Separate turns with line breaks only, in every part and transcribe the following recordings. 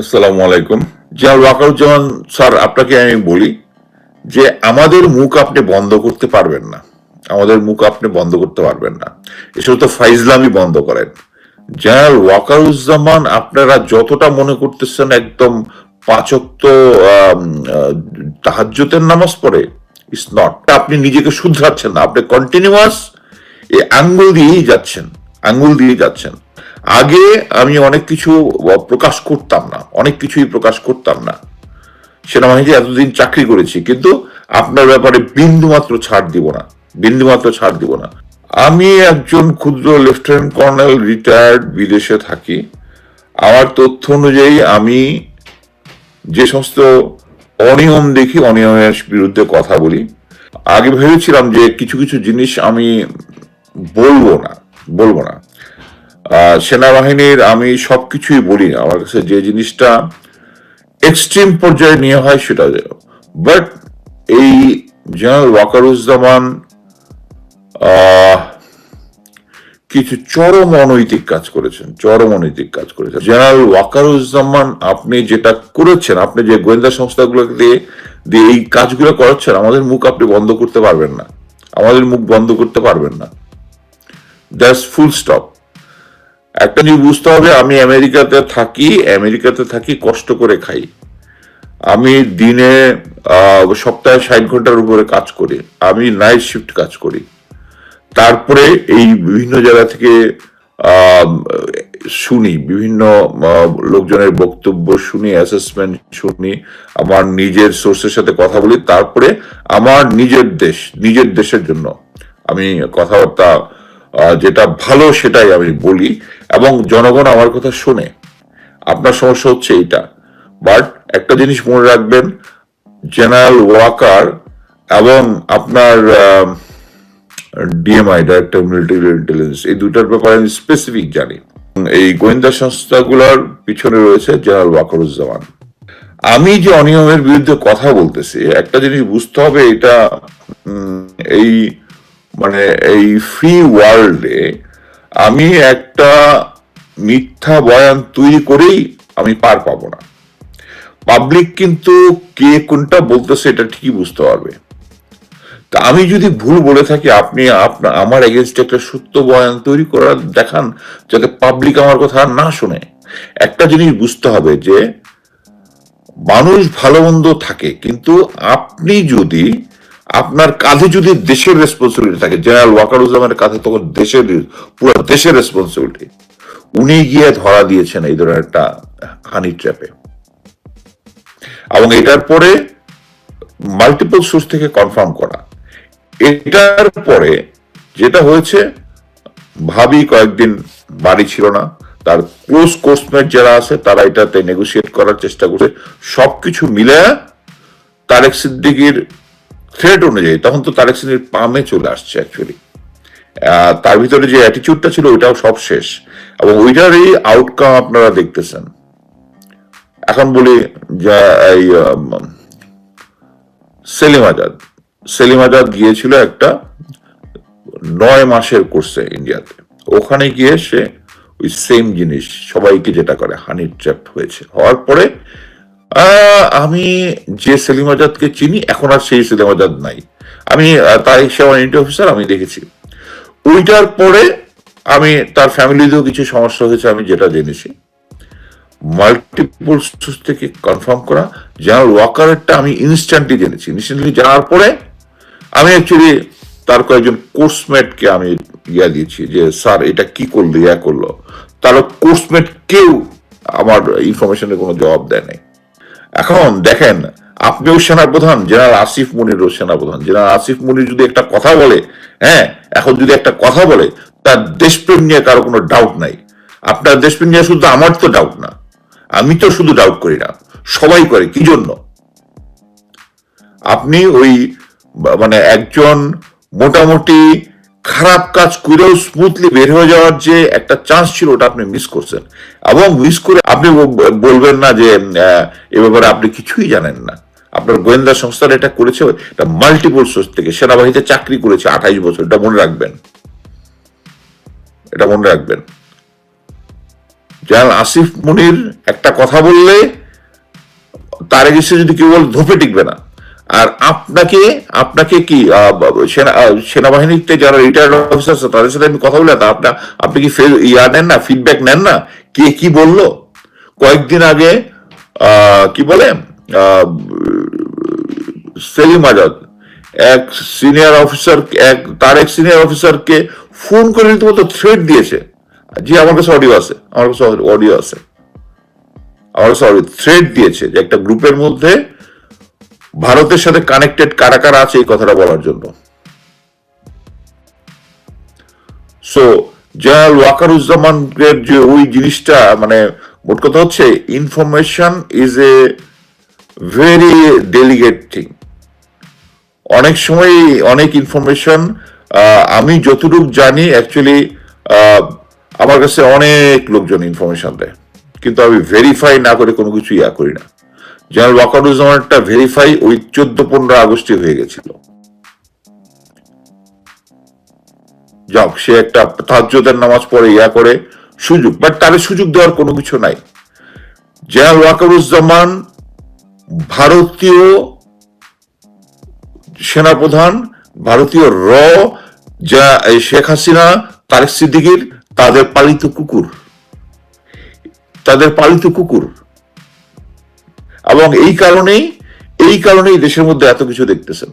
আসসালামু আলাইকুম। জিয়াউল ওয়াকারুজ্জামান স্যার, আপনাকে আমি বলি যে আমাদের মুখ আপনি বন্ধ করতে পারবেন না। আমাদের মুখ আপনি বন্ধ করতে পারবেন না। এসব তো বন্ধ করেন। জেনারেল ওয়াকারুজ্জামান আপনারা যতটা মনে করতেছেন একদম পাচক তো তাহাজ্যতের নামাজ পড়ে ইস নট আপনি নিজেকে শুধরাচ্ছেন না, আপনি কন্টিনিউয়াস এই আঙ্গুল দিয়েই যাচ্ছেন, আঙ্গুল দিয়ে যাচ্ছেন। আগে আমি অনেক কিছু প্রকাশ করতাম না, অনেক কিছুই প্রকাশ করতাম না। সেনাবাহিনীতে এতদিন চাকরি করেছি, কিন্তু আপনার ব্যাপারে বিন্দু মাত্র ছাড় দিব না বিন্দু মাত্র ছাড় দিব না। আমি একজন ক্ষুদ্র লেফটেন্যান্ট কর্নেল রিটায়ার্ড বিদেশে থাকি। আমার তথ্য অনুযায়ী আমি যে সমস্ত অনিয়ম দেখি, অনিয়মের বিরুদ্ধে কথা বলি। আগে ভেবেছিলাম যে কিছু কিছু জিনিস আমি বলব না বলব না। সেনাবাহিনীর আমি সবকিছুই বলি আমার কাছে যে জিনিসটা এক্সট্রিম পর্যায়ে নিয়ে হয় সেটা বাট এই জেনারেল ওয়াকারুজ্জামান কিছু চরম অনৈতিক কাজ করেছেন, চরম অনৈতিক কাজ করেছেন। জেনারেল ওয়াকারুজ্জামান, আপনি যেটা করেছেন, আপনি যে গোয়েন্দা সংস্থাগুলোকে দিয়ে দিয়ে এই কাজগুলো করাচ্ছেন, আমাদের মুখ আপনি বন্ধ করতে পারবেন না। আমাদের মুখ বন্ধ করতে পারবেন না। দ্যাটস ফুল স্টপ একটা জিনিস বুঝতে হবে, আমি আমেরিকাতে থাকি আমেরিকাতে থাকি, কষ্ট করে খাই। আমি দিনে সপ্তাহে ষাট ঘণ্টার উপরে কাজ করি, আমি নাইট শিফট কাজ করি। তারপরে এই বিভিন্ন জায়গা থেকে শুনি, বিভিন্ন লোকজনের বক্তব্য শুনি অ্যাসেসমেন্ট শুনি, আমার নিজের সোর্সের সাথে কথা বলি, তারপরে আমার নিজের দেশ, নিজের দেশের জন্য আমি কথাবার্তা যেটা ভালো সেটাই আমি বলি। এবং জনগণ আমার কথা শোনে আপনার সমস্যা হচ্ছে এইটা। বাট একটা জিনিস মনে রাখবেন জেনারেল ওয়াকার এবং আপনার ডিএমআই ডাইরেক্টর মিলিটারি ইন্টেলিজেন্স এই দুটার ব্যাপারে আমি স্পেসিফিক জানি। এই গোয়েন্দা সংস্থাগুলোর পিছনে রয়েছে জেনারেল ওয়াকারুজ্জামান আমি যে অনিয়মের বিরুদ্ধে কথা বলতেছি, একটা জিনিস বুঝতে হবে এটা এই মানে এই ফ্রি ওয়ার্ল্ডে আমি একটা মিথ্যা বয়ান তৈরি করেই আমি পার পাবো না। পাবলিক কিন্তু কে কোনটা বলতেছে এটা ঠিকই বুঝতে পারবে। তা আমি যদি ভুল বলে থাকি, আপনি আপনার আমার এগেনস্ট একটা সত্য বয়ান তৈরি করার দেখান, যাতে পাবলিক আমার কথা না শুনে। একটা জিনিস বুঝতে হবে যে, মানুষ ভালো মন্দ থাকে, কিন্তু আপনি যদি আপনার কাঁধে যদি দেশের রেসপন্সিবিলিটি থাকে জেনারেল ওয়াকারুজ্জামানের কাঁধে তখন দেশের পুরো দেশের রেসপন্সিবিলিটি উনি গিয়ে ধরা দিয়েছেন এই ধরনের একটা হানি ট্র্যাপে। এবং এটার পরে মাল্টিপল সোর্স থেকে কনফার্ম করা। এটার পরে যেটা হয়েছে, ভাবি কয়েকদিন বাড়ি ছিল না, তার ক্লোজ কোর্সমেট যারা আছে, তারা এটাতে নেগোসিয়েট করার চেষ্টা করছে। সবকিছু মিলে তারেক সিদ্দিকির থ্রেড অনুযায়ী তখন তো তারেক সিদ্দিকির পামে চলে আসছে অ্যাকচুয়ালি তার ভিতরে যে অ্যাটিচিউডটা ছিল ওইটাও সব শেষ। এবং ওইটারই আউটকাম আপনারা দেখতেছেন। এখন বলি যা এই সেলিম আজাদ। সেলিম আজাদ গিয়েছিল একটা নয় মাসের কোর্সে ইন্ডিয়াতে। ওখানে গিয়ে সে ওই সেম জিনিস সবাইকে যেটা করে হানি ট্র্যাপ হয়েছে। হওয়ার পরে আমি যে সেলিম আজাদকে চিনি, এখন আর সেই সেলিম আজাদ নাই। আমি তার সেবা ইউনিট অফিসার আমি দেখেছি। ওইটার পরে আমি, তার ফ্যামিলিতেও কিছু সমস্যা হয়েছে, আমি যেটা জেনেছি। মাল্টিপল সোর্স থেকে কনফার্ম করা জেনারেল ওয়াকারেরটা আমি ইনস্ট্যান্টলি জেনেছি। ইনস্ট্যান্টলি জানার পরে আমি অ্যাকচুয়ালি তার কয়েকজন কোর্সমেটকে আমি ইয়া দিয়েছি যে, স্যার, এটা কি করল, ইয়া করল? তার কোর্সমেট কেউ আমার ইনফরমেশনের কোনো জবাব দেয় নাই। এখন দেখেন আপনিও সেনাপ্রধান জেনারেল আসিফ মুনিরও সেনাপ্রধান। জেনারেল আসিফ মুনির যদি একটা কথা বলে হ্যাঁ এখন যদি একটা কথা বলে, তার দেশপ্রেম নিয়ে কারও কোনো ডাউট নাই। আপনার দেশপ্রেম নিয়ে শুধু আমার তো ডাউট না। আমি তো শুধু ডাউট করি না। সবাই করে, কি জন্য? আপনি ওই মানে একজন মোটামুটি খারাপ কাজ করেও স্মুথলি বের হয়ে যাওয়ার যে একটা চান্স ছিল, ওটা আপনি মিস করছেন। এবং মিস করে আপনি বলবেন না যে এ ব্যাপারে আপনি কিছুই জানেন না। আপনার গোয়েন্দা সংস্থাটা এটা করেছে মাল্টিপল সোর্স থেকে, সেনাবাহিনীতে চাকরি করেছে আঠাইশ বছর, এটা মনে রাখবেন। এটা মনে রাখবেন। জেনারেল আসিফ মুনির একটা কথা বললে, তার এগেছে যদি কেউ বলে ধোপে টিকবে না। আর আপনাকে আপনাকে কি সেনাবাহিনীতে যারা রিটায়ার্ড অফিসার তাদের সাথে আমি কথা বলে, তা আপনার আপনি কি ইয়া নেন না ফিডব্যাক নেন না? কে কি বলল? কয়েকদিন আগে কি বলে সেলিম আজাদ, এক সিনিয়র অফিসার এক, তার এক সিনিয়র অফিসারকে ফোন করে রীতিমতো থ্রেট দিয়েছে। জি, আমার কাছে অডিও আছে, আমার কাছে অডিও আছে। আমার কাছে থ্রেট দিয়েছে যে একটা গ্রুপের মধ্যে ভারতের সাথে কানেক্টেড কারা কারা আছে এই কথাটা বলার জন্য। সো জেনারেল ওয়াকারুজ্জামানের যে ওই জিনিসটা মানে মোট কথা হচ্ছে information is a very delicate thing অনেক সময় অনেক ইনফরমেশন আমি যতটুকু জানি অ্যাকচুয়ালি আমার কাছে অনেক লোকজন ইনফরমেশন দেয়। কিন্তু আমি ভেরিফাই না করে কোনো কিছু ইয়া করি না। জেনারেল ওয়াকারুজ্জামানটা ভেরিফাই ওই চোদ্দ পনেরো আগস্টে হয়ে গেছিল। যাক, সে একটা তাজ্জুদের নামাজ পড়ে, ইয়া করে, সুযোগ বাট তার সুযোগ দেওয়ার কোনো কিছু নাই। জেনারেল ওয়াকারুজ্জামান ভারতীয় সেনাপ্রধান, ভারতীয় র, যা শেখ হাসিনা, তারেক সিদ্দিকির, তাদের পালিত কুকুর। তাদের পালিত কুকুর। এবং এই কারণেই এই কারণেই দেশের মধ্যে এত কিছু দেখতেছেন।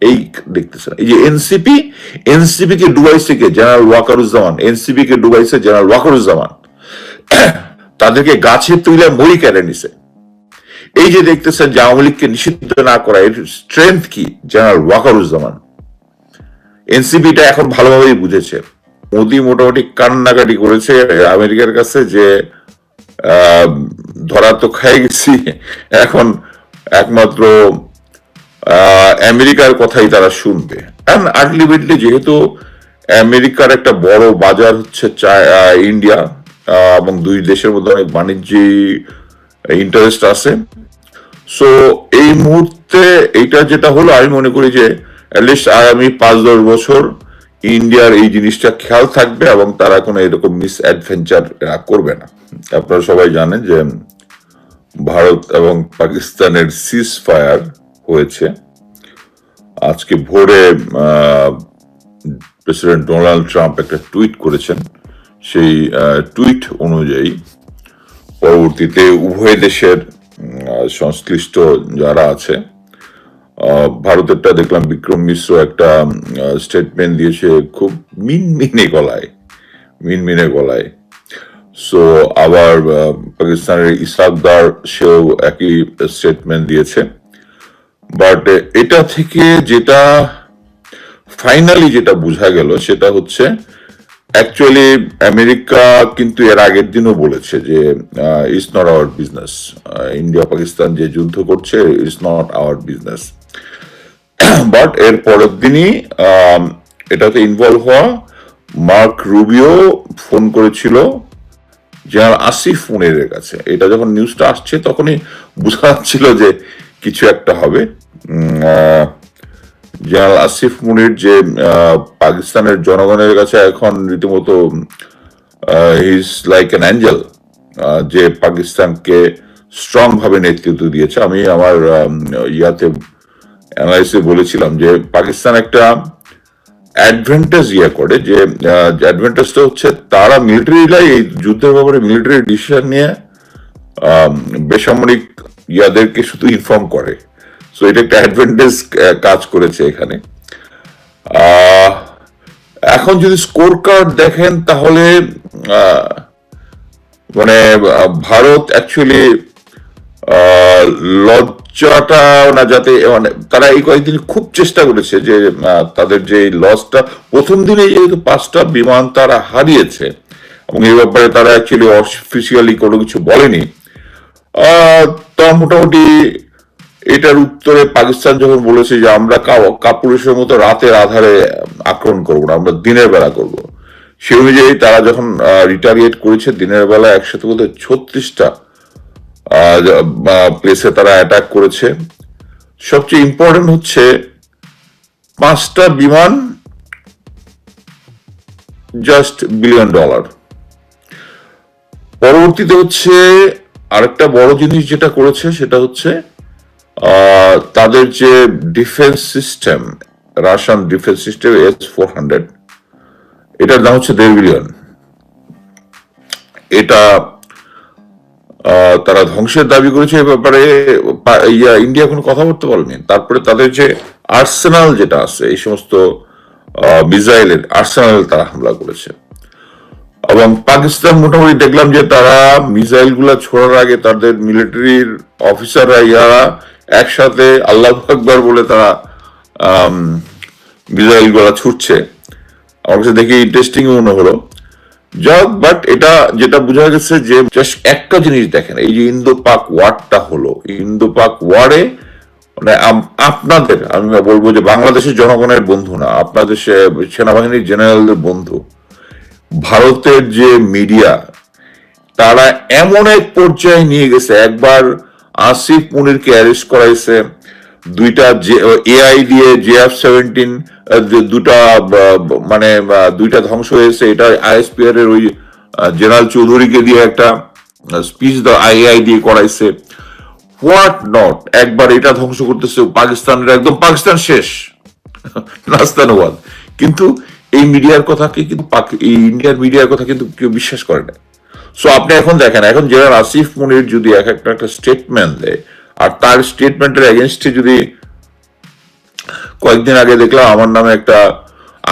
এই দেখতেছেন। এই যে এনসিপি এনসিপি কে ডুবাইছে কে? জেনারেল ওয়াকারুজ্জামান। এনসিপি কে ডুবাইছে জেনারেল ওয়াকারুজ্জামান। তাদেরকে তুলে মই কেড়ে নিছে। এই যে দেখতেছেন যে আওয়ামী লীগকে নিষিদ্ধ না করা, এর স্ট্রেংথ কি? জেনারেল ওয়াকারুজ্জামান। এনসিপিটা এখন ভালোভাবেই বুঝেছে। মোদি মোটামুটি কান্নাকাটি করেছে আমেরিকার কাছে যে ধরা তো খাই গেছি। এখন একমাত্র আমেরিকার কথাই তারা শুনবে। আলটিমেটলি যেহেতু আমেরিকার একটা বড় বাজার হচ্ছে ইন্ডিয়া এবং দুই দেশের মধ্যে অনেক বাণিজ্যিক ইন্টারেস্ট আছে। সো এই মুহূর্তে এইটা যেটা হলো, আমি মনে করি যে অ্যাটলিস্ট আগামী পাঁচ দশ বছর ইন্ডিয়ার এই জিনিসটা খেয়াল থাকবে এবং তারা কোনো এরকম মিস অ্যাডভেঞ্চার করবে না। আপনারা সবাই জানেন যে, ভারত এবং পাকিস্তানের সিজ ফায়ার হয়েছে। আজকে ভোরে প্রেসিডেন্ট ডোনাল্ড ট্রাম্প একটা টুইট করেছেন। সেই টুইট অনুযায়ী পরবর্তীতে উভয় দেশের সংশ্লিষ্ট যারা আছে ভারতেরটা দেখলাম বিক্রম মিশ্র একটা স্টেটমেন্ট দিয়েছে খুব মিন মিনমিনে গলায় মিনমিনে গলায়। সো আবার পাকিস্তানের ইসাকদার সেও একই স্টেটমেন্ট দিয়েছে। বাট এটা থেকে যেটা ফাইনালি যেটা বোঝা গেল সেটা হচ্ছে অ্যাকচুয়ালি আমেরিকা কিন্তু এর আগের দিনও বলেছে যে it's not our business India Pakistan যে যুদ্ধ করছে it's not our business but এর পরের দিনই এটাতে ইনভলভ হওয়া মার্ক রুবিও ফোন করেছিল জেনারেল আসিফ মুনিরের কাছে। এটা যখন নিউজটা আসছে, তখনই বোঝা যাচ্ছিল যে কিছু একটা হবে। জেনারেল আসিফ মুনির যে পাকিস্তানের জনগণের কাছে এখন রীতিমতো হিজ লাইক অ্যান অ্যাঞ্জেল যে পাকিস্তানকে স্ট্রং ভাবে নেতৃত্ব দিয়েছে। আমি আমার ইয়াতে অ্যানালাইসে বলেছিলাম যে পাকিস্তান একটা অ্যাডভেন্টেজ ইয়ে করে যে অ্যাডভান্টেজটা হচ্ছে তারা মিলিটারিরাই এই যুদ্ধের ব্যাপারে মিলিটারি ডিসিশন নিয়ে বেসামরিক ইয়াদেরকে শুধু ইনফর্ম করে। সো এটা একটা অ্যাডভেন্টেজ কাজ করেছে এখানে। এখন যদি স্কোর কার্ড দেখেন তাহলে মানে ভারত অ্যাকচুয়ালি লজ্জাটা না যাতে মানে তারা এই কয়েকদিন খুব চেষ্টা করেছে যে তাদের যে লসটা প্রথম দিনে যেহেতু পাঁচটা বিমান তারা হারিয়েছে, এবং এই ব্যাপারে তারা অ্যাকচুয়ালি অফিসিয়ালি কোনো কিছু বলেনি তা মোটামুটি এটার উত্তরে পাকিস্তান যখন বলেছে যে আমরা কাপুরুষের মতো রাতের আধারে আক্রমণ করব না, আমরা দিনের বেলা করব সে অনুযায়ী তারা যখন রিটারিয়েট করেছে, দিনের বেলা একসাথে বলতে ছত্রিশটা প্লেসে তারা অ্যাটাক করেছে। সবচেয়ে ইম্পর্টেন্ট হচ্ছে পাঁচটা বিমান জাস্ট বিলিয়ন ডলার পরবর্তীতে হচ্ছে আরেকটা বড় জিনিস যেটা করেছে সেটা হচ্ছে তাদের যে defence system Russian defence system S four hundred এটার দাম হচ্ছে দেড় বিলিয়ন এটা তারা ধ্বংসের দাবি করেছে এ ব্যাপারে ইন্ডিয়া কোনো কথা বলতে পারেনি। তারপরে তাদের যে আর্সেনাল যেটা আছে, এই সমস্ত মিসাইলের আর্সেনাল তারা হামলা করেছে। এবং পাকিস্তান মোটামুটি দেখলাম যে তারা মিসাইলগুলা ছোড়ার আগে তাদের মিলিটারির অফিসাররা, ইয়ারা একসাথে আল্লাহ আকবর বলে তারা মিসাইলগুলা ছুটছে। আমার কাছে দেখে ইন্টারেস্টিং মনে হলো। যাক বাট এটা যেটা বোঝা গেছে যে জাস্ট একটা জিনিস দেখেন, এই যে ইন্দো পাক ওয়ারটা হলো, ইন্দো পাক ওয়ারে মানে আপনাদের, আমি বলব যে বাংলাদেশের জনগণের বন্ধু না, আপনাদের সেনাবাহিনীর জেনারেলদের বন্ধু, ভারতের যে মিডিয়া, তারা এমন এক পর্যায়ে নিয়ে গেছে, একবার আসিফ মুনিরকে অ্যারেস্ট করাইছে দুইটা এআই দিয়ে জেএফ সেভেন্টিন দুটা মানে দুইটা ধ্বংস হয়েছে, এটা আইএসপিআর এর ওই জেনারেল চৌধুরীকে দিয়ে একটা স্পিচ আইআই দিয়ে করাইছে। হোয়াট নট একবার এটা ধ্বংস করতেছে, পাকিস্তানের একদম পাকিস্তান শেষ। নাস্তানবাদ কিন্তু এই মিডিয়ার কথাকে কিন্তু এই ইন্ডিয়ার মিডিয়ার কথা কিন্তু কেউ বিশ্বাস করে না। সো আপনি এখন দেখেন, এখন জেনারেল আসিফ মুনির যদি এক একটা একটা স্টেটমেন্ট দেয় আর তার স্টেটমেন্টের এগেনস্টে যদি কয়েকদিন আগে দেখলাম, আমার নামে একটা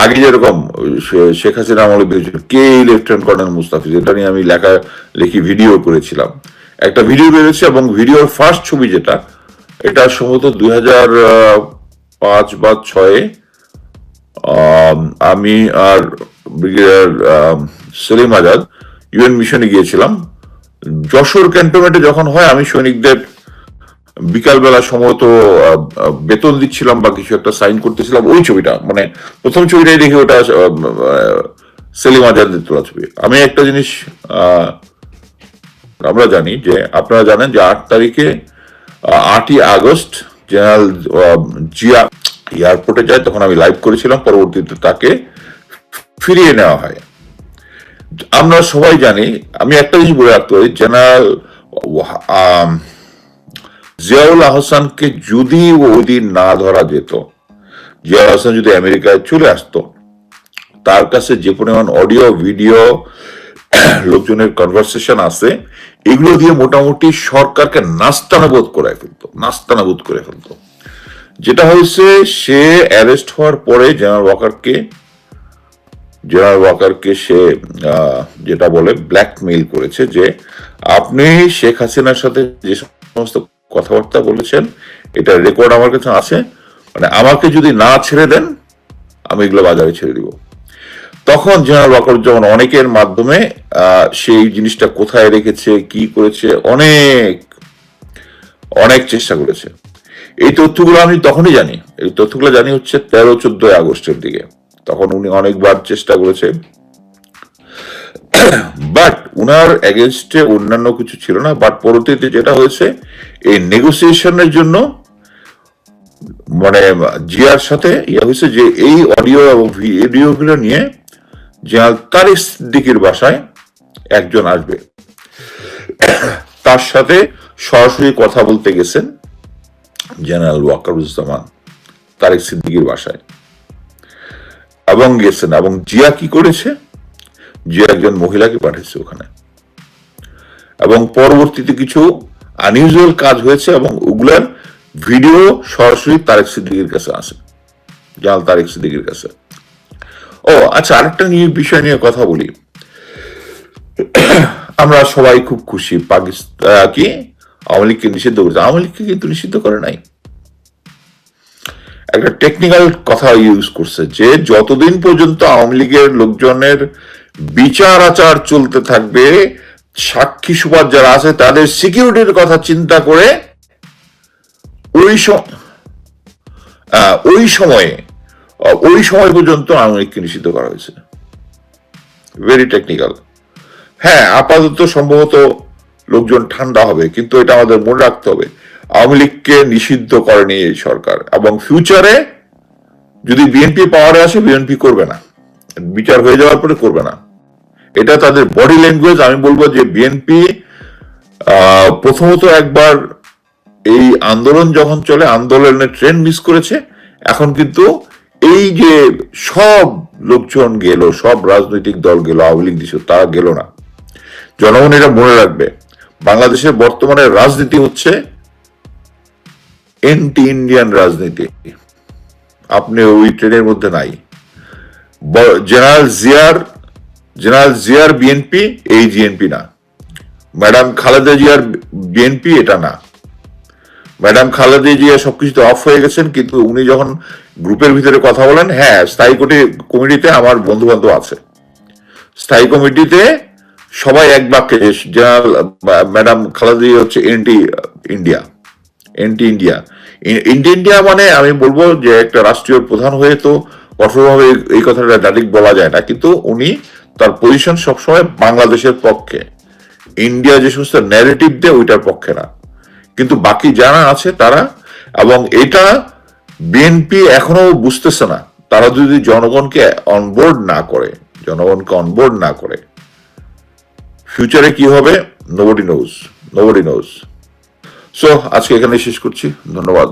আগে যেরকম শেখ হাসিনা আমলে বেরিয়েছিল, কে এই লেফটেন্যান্ট কর্নেল মুস্তাফিজ? এটা নিয়ে আমি লেখা, লেখি ভিডিও করেছিলাম। একটা ভিডিও বেরিয়েছে এবং ভিডিওর ফার্স্ট ছবি যেটা, এটা সম্ভবত দুই হাজার পাঁচ বা ছয়ে, আমি আর ব্রিগেডিয়ার সেলিম আজাদ ইউএন মিশনে গিয়েছিলাম। যশোর ক্যান্টনমেন্টে যখন হয়, আমি সৈনিকদের বিকালবেলা আহ, বেতন দিচ্ছিলাম বা কিছু একটা সাইন করতেছিলাম ওই ছবিটা মানে প্রথম ছবিটাই দেখি ওটা সেলিম আজাদের তোলা ছবি। আমি একটা জিনিস আমরা জানি যে আপনারা জানেন যে আট তারিখে আটই আগস্ট জেনারেল জিয়া এয়ারপোর্টে যায় তখন আমি লাইভ করেছিলাম পরবর্তীতে তাকে ফিরিয়ে নেওয়া হয়। আমরা সবাই জানি আমি একটা জিনিস বলে রাখতে পারি জেনারেল জিয়াউল আহসানকে যদি ওই দিন না ধরা যেত, জিয়াউল আহসান যদি আমেরিকায় চলে আসতো, তার কাছে যে পরিমাণ অডিও, ভিডিও, লোকজনের কনভারসেশন আছে, এগুলো দিয়ে মোটামুটি সরকারকে নাস্তানাবোধ করে ফেলতো নাস্তানাবোধ করে ফেলতো। যেটা হয়েছে, সে অ্যারেস্ট হওয়ার পরে জেনারেল ওয়াকারকে জেনারেল ওয়াকারকে সে যেটা বলে ব্ল্যাকমেইল করেছে যে, আপনি শেখ হাসিনার সাথে যে সমস্ত কথাবার্তা বলেছেন, এটা রেকর্ড আমার কাছে আছে। মানে আমাকে যদি না ছেড়ে দেন, আমি এগুলো বাজারে ছেড়ে দিব। তখন জেনারেল ওয়াকারুজ্জামান অনেকের মাধ্যমে সেই জিনিসটা কোথায় রেখেছে, কি করেছে, অনেক অনেক চেষ্টা করেছে। এই তথ্যগুলো আমি তখনই জানি। এই তথ্যগুলো জানি হচ্ছে তেরো চোদ্দই আগস্টের দিকে। তখন উনি অনেকবার চেষ্টা করেছে বাট উনার এগেনস্টে অন্যান্য কিছু ছিল না বাট পরবর্তীতে যেটা হয়েছে, এই নেগোসিয়েশনের জন্য মানে জিয়ার সাথে ইয়া হয়েছে যে এই অডিও এবং ভিডিওগুলো নিয়ে জেনারেল তারিক সিদ্দিকির বাসায় একজন আসবে। তার সাথে সরাসরি কথা বলতে গেছেন জেনারেল ওয়াকারুজ্জামান তারেক সিদ্দিকির বাসায়। এবং গেছেন, এবং জিয়া কি করেছে? জিয়া একজন মহিলাকে পাঠিয়েছে ওখানে। এবং পরবর্তীতে কিছু আনইউজুয়াল কাজ হয়েছে এবং ওগুলার ভিডিও সরাসরি তারেক সিদ্দিকির কাছে আসে, জাল তারেক সিদ্দিকির কাছে। ও আচ্ছা আরেকটা নিয়ে বিষয় নিয়ে কথা বলি। আমরা সবাই খুব খুশি পাকিস্তান কি আওয়ামী লীগকে নিষিদ্ধ করেছে? আওয়ামী লীগকে কিন্তু নিষিদ্ধ করে নাই। একটা টেকনিক্যাল কথা ইউজ করছে যে যতদিন পর্যন্ত আওয়ামী লীগের লোকজনের বিচার আচার চলতে থাকবে, সাক্ষী সুপার যারা আছে তাদের সিকিউরিটির কথা চিন্তা করে ওই ওই সময়ে ওই সময় পর্যন্ত লীগকে নিষিদ্ধ করা হয়েছে। ভেরি টেকনিক্যাল হ্যাঁ আপাতত সম্ভবত লোকজন ঠান্ডা হবে, কিন্তু এটা আমাদের মনে রাখতে হবে। আওয়ামী লীগকে নিষিদ্ধ করেনি এই সরকার, এবং ফিউচারে যদি বিএনপি পাওয়ারে আসে বিএনপি করবে না। বিচার হয়ে যাওয়ার পরে করবে না। এটা তাদের বডি ল্যাঙ্গুয়েজ আমি বলব যে বিএনপি প্রথমত একবার এই আন্দোলন যখন চলে আন্দোলনের ট্রেন মিস করেছে, এখন কিন্তু এই যে সব লোকজন গেল, সব রাজনৈতিক দল গেল, আওয়ামী লীগ দিছিল তারা গেল না। জনগণ এটা মনে রাখবে। বাংলাদেশের বর্তমানে রাজনীতি হচ্ছে এন্টি ইন্ডিয়ান রাজনীতি। আপনি ওই ট্রেনের মধ্যে নাই। জেনারেল জিয়ার জেনারেল জিয়ার বিএনপি এই জিএনপি না। ম্যাডাম খালেদা জিয়ার বিএনপি এটা না। ম্যাডাম খালেদা জিয়া সবকিছুতে অফ হয়ে গেছেন, কিন্তু উনি যখন গ্রুপের ভিতরে কথা বলেন হ্যাঁ স্থায়ী কোটি, কমিটিতে আমার বন্ধু বান্ধব আছে। স্থায়ী কমিটিতে সবাই এক বাক্যে জেনারেল ম্যাডাম খালেদা জিয়া হচ্ছে anti India anti India anti India মানে আমি বলব যে একটা রাষ্ট্রীয় প্রধান হয়ে তো কঠোরভাবে এই কথাটা ডাইরেক্ট বলা যায় না, কিন্তু উনি তার পজিশন সবসময় বাংলাদেশের পক্ষে। ইন্ডিয়া যে সমস্ত ন্যারেটিভ দেয়, ওইটার পক্ষে না। কিন্তু বাকি যারা আছে, তারা, এবং এটা বিএনপি এখনও বুঝতেছে না। তারা যদি জনগণকে অনবোর্ড না করে, জনগণকে অনবোর্ড না করে ফিউচারে কি হবে? Nobody knows nobody knows so আজকে এখানে শেষ করছি। ধন্যবাদ।